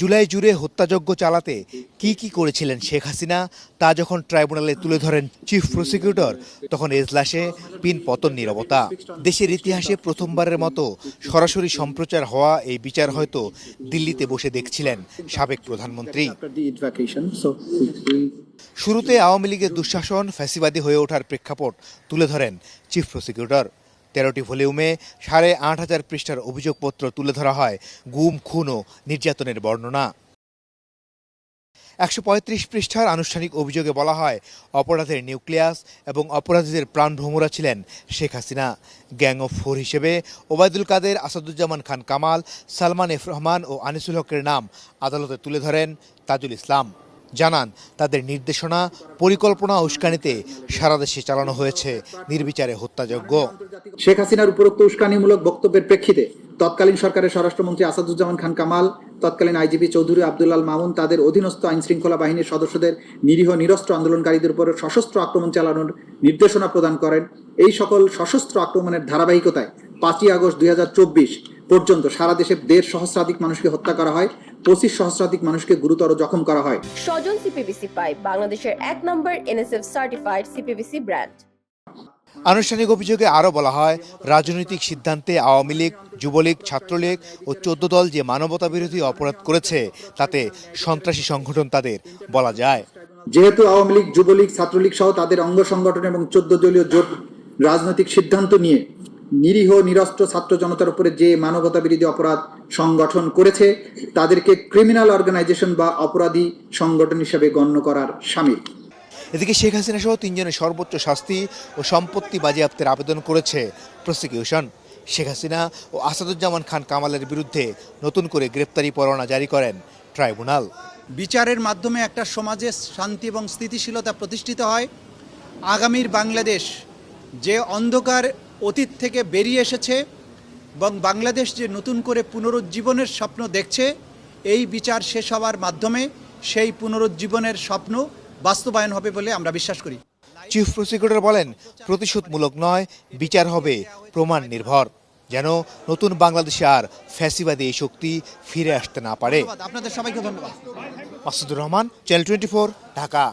জুলাই জুড়ে হত্যাযজ্ঞ চালাতে কি কি করেছিলেন শেখ হাসিনা, তা যখন ট্রাইব্যুনালে তুলে ধরেন চিফ প্রসিকিউটর, তখন এজলাসে পিন পতন নিরবতা। দেশের ইতিহাসে প্রথমবারের মতো সরাসরি সম্প্রচার হওয়া এই বিচার হয়তো দিল্লিতে বসে দেখছিলেন সাবেক প্রধানমন্ত্রী। after the Eid vacation. So 16 শুরুতে আওয়ামী লীগের দুঃশাসন ফ্যাসিবাদী হয়ে ওঠার প্রেক্ষাপট তুলে ধরেন চিফ প্রসিকিউটর। তেরোটি ভলিউমে সাড়ে আট হাজার পৃষ্ঠার অভিযোগপত্র তুলে ধরা হয় গুম, খুন ও নির্যাতনের বর্ণনা। একশো পঁয়ত্রিশ পৃষ্ঠার আনুষ্ঠানিক অভিযোগে বলা হয়, অপরাধের নিউক্লিয়াস এবং অপরাধীদের প্রাণভ্রমরা ছিলেন Sheikh Hasina. Gang of four হিসেবে ওবায়দুল কাদের, আসাদুজ্জামান খান কামাল, সালমান এফ রহমান ও আনিসুল হকের নাম আদালতে তুলে ধরেন তাজুল ইসলাম। জানান, তাদের নির্দেশনা, পরিকল্পনা উস্কানিতে সারা দেশে চালানো হয়েছে নির্বিচারে হত্যাযজ্ঞ। শেখ হাসিনার উপরোক্ত উস্কানিমূলক বক্তব্যের প্রেক্ষিতে তৎকালীন সরকারের স্বরাষ্ট্রমন্ত্রী আসাদুজ্জামান খান কামাল, তৎকালীন আইজিপি চৌধুরী আব্দুল্লাল মামুন তাদের অধীনস্থ আইন শৃঙ্খলা বাহিনীর সদস্যদের নিরীহ নিরস্ত্র আন্দোলনকারীদের উপর সশস্ত্র আক্রমণ চালানোর নির্দেশনা প্রদান করেন। এই সকল সশস্ত্র আক্রমণের ধারাবাহিকতায় পাঁচই আগস্ট দুই পর্যন্ত সারা দেশে দেড় সহস্রাধিক মানুষকে হত্যা করা হয় পঁচিশ সহস্রাধিক মানুষকে গুরুতর জখম করা হয়। স্বজন সিপিবিসি পাইপ বাংলাদেশের এক নম্বর এনএসএফ সার্টিফাইড সিপিবিসি ব্র্যান্ড। আনুষ্ঠানিক অভিযোগে আরও বলা হয় রাজনৈতিক সিদ্ধান্তে আওয়ামী লীগ যুবলীগ ছাত্রলীগ ও চোদ্দ দল যে মানবতা বিরোধী অপরাধ করেছে তাতে সন্ত্রাসী সংগঠন তাদের বলা যায়। যেহেতু আওয়ামী লীগ যুবলীগ ছাত্রলীগ সহ তাদের অঙ্গ সংগঠন এবং চোদ্দ দলীয় জোট রাজনৈতিক সিদ্ধান্ত নিয়ে নিরীহ নিরস্ত্র ছাত্র জনতার উপরে যে মানবতা বিরোধী অপরাধ সংগঠন করেছে তাদেরকে ক্রিমিনাল অর্গানাইজেশন বা অপরাধী সংগঠন হিসেবে গণ্য করার সামিল। এদিকে শেখ হাসিনা সহ তিনজনের সর্বোচ্চ শাস্তি ও সম্পত্তি বাজেয়াপ্তের আবেদন করেছে প্রসিকিউশন। শেখ হাসিনা ও আসাদুজ্জামান খান কামালের বিরুদ্ধে নতুন করে গ্রেপ্তারি পরোয়ানা জারি করেন ট্রাইব্যুনাল। বিচারের মাধ্যমে একটা সমাজে শান্তি এবং স্থিতিশীলতা প্রতিষ্ঠিত হয়। আগামীর বাংলাদেশ যে অন্ধকার অতীত থেকে বেরিয়ে এসেছে এবং বাংলাদেশ যে নতুন করে পুনরুজ্জীবনের স্বপ্ন দেখছে এই বিচার শেষ হওয়ার মাধ্যমে সেই পুনরুজ্জীবনের স্বপ্ন বাস্তবায়ন হবে বলে আমরা বিশ্বাস করি। চিফ প্রসিকিউটর বলেন প্রতিশোধমূলক নয় বিচার হবে প্রমাণ নির্ভর। যেন নতুন বাংলাদেশে আর ফ্যাসিবাদী এই শক্তি ফিরে আসতে না পারে। আপনাদের সবাইকে ধন্যবাদ। Masudur Rahman channel twenty Dhaka.